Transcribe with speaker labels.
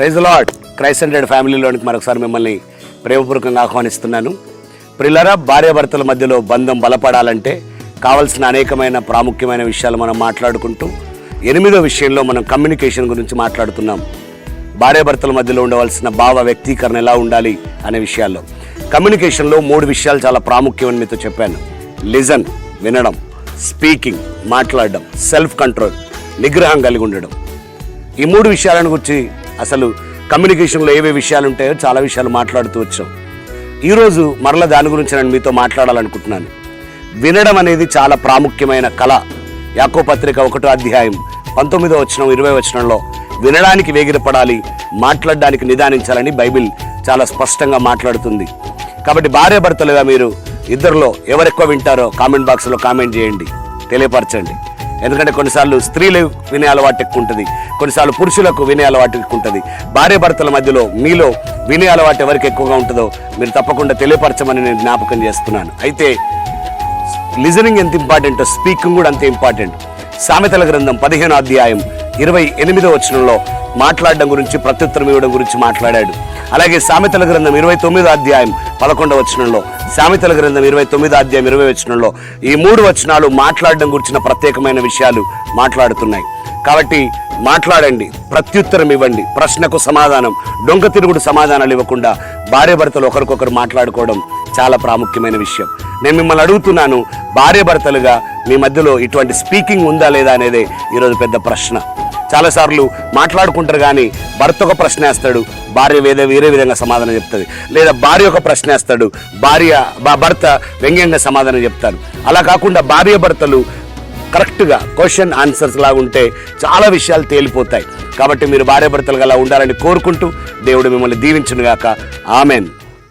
Speaker 1: Praise lord Christ hundred ఫ్యామిలీలోనికి మరొకసారి మిమ్మల్ని ప్రేమపూర్వకంగా ఆహ్వానిస్తున్నాను. ప్రిల్లరా భార్యాభర్తల మధ్యలో బంధం బలపడాలంటే కావలసిన అనేకమైన ప్రాముఖ్యమైన విషయాలు మనం మాట్లాడుకుంటూ ఎనిమిదో విషయంలో మనం కమ్యూనికేషన్ గురించి మాట్లాడుతున్నాం. భార్యాభర్తల మధ్యలో ఉండవలసిన భావ వ్యక్తీకరణ ఎలా ఉండాలి అనే విషయాల్లో. కమ్యూనికేషన్లో మూడు విషయాలు చాలా ప్రాముఖ్యమని మీతో చెప్పాను. లిజన్ వినడం స్పీకింగ్ మాట్లాడడం సెల్ఫ్ కంట్రోల్ నిగ్రహం కలిగి ఉండడం. ఈ మూడు విషయాలను గురించి అసలు కమ్యూనికేషన్లో ఏవే విషయాలు ఉంటాయో చాలా విషయాలు మాట్లాడుతూ వచ్చాం. ఈరోజు మరల దాని గురించి నేను మీతో మాట్లాడాలనుకుంటున్నాను. వినడం అనేది చాలా ప్రాముఖ్యమైన కళ. యాకో పత్రిక ఒకటో అధ్యాయం పంతొమ్మిదో వచనం ఇరవై వచనంలో వినడానికి వేగిరపడాలి మాట్లాడడానికి నిదానించాలని బైబిల్ చాలా స్పష్టంగా మాట్లాడుతుంది. కాబట్టి భార్యాభర్తలుగా మీరు ఇద్దరిలో ఎవరెక్కువ వింటారో కామెంట్ బాక్స్లో కామెంట్ చేయండి తెలియపరచండి. ఎందుకంటే కొన్నిసార్లు స్త్రీలు వినే అలవాటు ఎక్కువ ఉంటుంది. కొన్నిసార్లు పురుషులకు వినే అలవాటు ఎక్కువ ఉంటుంది. భార్య భర్తల మధ్యలో మీలో వినే అలవాటు ఎవరికి ఎక్కువగా ఉంటుందో మీరు తప్పకుండా తెలియపరచమని నేను జ్ఞాపకం చేస్తున్నాను. అయితే లిజనింగ్ ఎంత ఇంపార్టెంట్ స్పీకింగ్ కూడా అంతే ఇంపార్టెంట్. సామెతల గ్రంథం పదిహేను అధ్యాయం ఇరవై ఎనిమిదో వచనంలో మాట్లాడడం గురించి ప్రత్యుత్తరం ఇవ్వడం గురించి మాట్లాడాడు. అలాగే సామెతల గ్రంథం ఇరవై తొమ్మిదో అధ్యాయం పదకొండవ వచనంలో సామెతల గ్రంథం ఇరవై తొమ్మిదో అధ్యాయం ఇరవై వచనంలో ఈ మూడు వచనాలు మాట్లాడడం గురించిన ప్రత్యేకమైన విషయాలు మాట్లాడుతున్నాయి. కాబట్టి మాట్లాడండి ప్రత్యుత్తరం ఇవ్వండి ప్రశ్నకు సమాధానం డొంక తిరుగుడు సమాధానాలు ఇవ్వకుండా భార్యాభర్తలు ఒకరికొకరు మాట్లాడుకోవడం చాలా ప్రాముఖ్యమైన విషయం. నేను మిమ్మల్ని అడుగుతున్నాను భార్యభర్తలుగా మీ మధ్యలో ఇటువంటి స్పీకింగ్ ఉందా లేదా అనేది ఈరోజు పెద్ద ప్రశ్న. చాలాసార్లు మాట్లాడుకుంటారు కానీ భర్త ఒక ప్రశ్న వేస్తాడు భార్య వేరే వేరే విధంగా సమాధానం చెప్తుంది. లేదా భార్య ఒక ప్రశ్న వేస్తాడు భార్య బా- భర్త వ్యంగ్యంగా సమాధానం చెప్తారు. అలా కాకుండా భార్య భర్తలు కరెక్ట్గా క్వశ్చన్ ఆన్సర్స్ లాగా ఉంటే చాలా విషయాలు తేలిపోతాయి. కాబట్టి మీరు భార్య భర్తలుగా అలా ఉండాలని కోరుకుంటూ దేవుడు మిమ్మల్ని దీవించునుగాక. ఆమెన్.